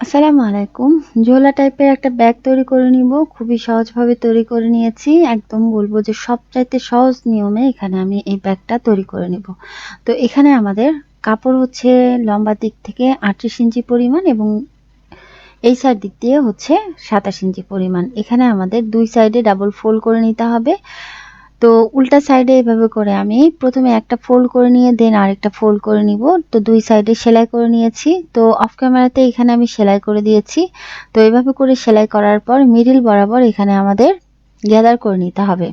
আসসালামু আলাইকুম। ঝোলা টাইপের একটা ব্যাগ তৈরি করে নিব। খুবই সহজভাবে তৈরি করে নিয়েছি। একদম বলব যে সবচাইতে সহজ নিয়মে এখানে আমি এই ব্যাগটা তৈরি করে নিব। তো এখানে আমাদের কাপড় হচ্ছে লম্বা দিক থেকে আটত্রিশ ইঞ্চি পরিমাণ এবং এই সাইড দিক দিয়ে হচ্ছে সাতাশ ইঞ্চি পরিমাণ। এখানে আমাদের দুই সাইডে ডাবল ফোল্ড করে নিতে হবে। তো উল্টা সাইডে এভাবে করে আমি প্রথমে একটা ফোল্ড করে নিয়ে দেন আরেকটা ফোল্ড করে নিব। তো দুই সাইডে সেলাই করে নিয়েছি। তো অফ ক্যামেরাতে এখানে আমি সেলাই করে দিয়েছি। তো এভাবে করে সেলাই করার পর মিডিল বরাবর এখানে আমাদের গ্যাদার করে নিতে হবে।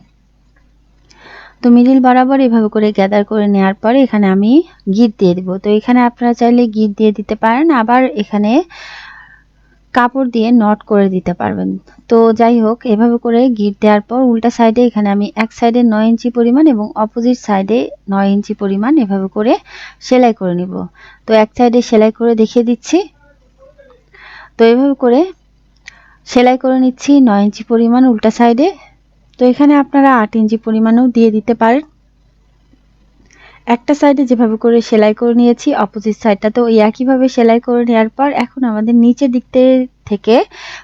তো মিডিল বরাবর এভাবে করে গ্যাদার করে নেওয়ার পরে এখানে আমি গিট দিয়ে দিব। তো এখানে আপনারা চাইলে গিট দিয়ে দিতে পারেন। আবার এখানে কাপড় দিয়ে নট করে দিতে পারবেন। তো যাই হোক, এভাবে করে গিট দেওয়ার পর উল্টা সাইডে এখানে আমি এক সাইডে নয় ইঞ্চি পরিমাণ এবং অপোজিট সাইডে নয় ইঞ্চি পরিমাণ এভাবে করে সেলাই করে নিব। তো এক সাইডে সেলাই করে দেখিয়ে দিচ্ছি। তো এভাবে করে সেলাই করে নিচ্ছি নয় ইঞ্চি পরিমাণ উল্টা সাইডে তো এখানে আপনারা আট ইঞ্চি পরিমাণও দিয়ে দিতে পারেন। একটা সাইডে যেভাবে করে সেলাই করে নিয়েছি অপোজিট সাইডটা তো ওই একইভাবে সেলাই করে নেওয়ার পর এখন আমাদের নিচের দিক থেকে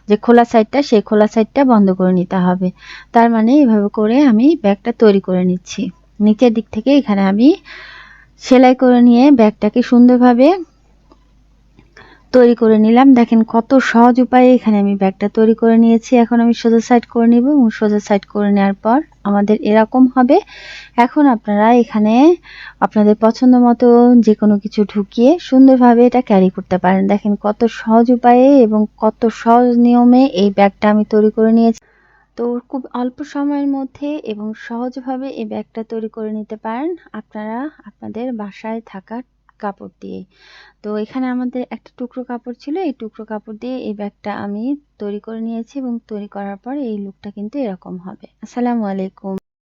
যে খোলা সাইডটা সেই খোলা সাইডটা বন্ধ করে নিতে হবে। তার মানে এভাবে করে আমি ব্যাগটা তৈরি করে নিচ্ছি। নিচের দিক থেকে এখানে আমি সেলাই করে নিয়ে ব্যাগটাকে সুন্দরভাবে তৈরি করে নিলাম। দেখেন কত সহজ উপায়ে এখানে আমি ব্যাগটা তৈরি করে নিয়েছি। এখন আমি সোজা সাইড করে নিব এবং সোজা সাইড করে নেওয়ার পর আমাদের এরকম হবে। এখন আপনারা এখানে আপনাদের পছন্দ মতো যে কোনো কিছু ঢুকিয়ে সুন্দরভাবে এটা ক্যারি করতে পারেন। দেখেন কত সহজ উপায়ে এবং কত সহজ নিয়মে এই ব্যাগটা আমি তৈরি করে নিয়েছি। তো খুব অল্প সময়ের মধ্যে এবং সহজভাবে এই ব্যাগটা তৈরি করে নিতে পারেন। আপনারা আপনাদের বাসায় থাকা কাপড় দিয়ে। তো এখানে আমাদের একটা টুকরো কাপড় ছিল, এই টুকরো কাপড় দিয়ে এই ব্যাগটা আমি তৈরি করে নিয়েছি এবং তৈরি করার পর এই লুকটা কিন্তু এরকম হবে। আসসালামু আলাইকুম।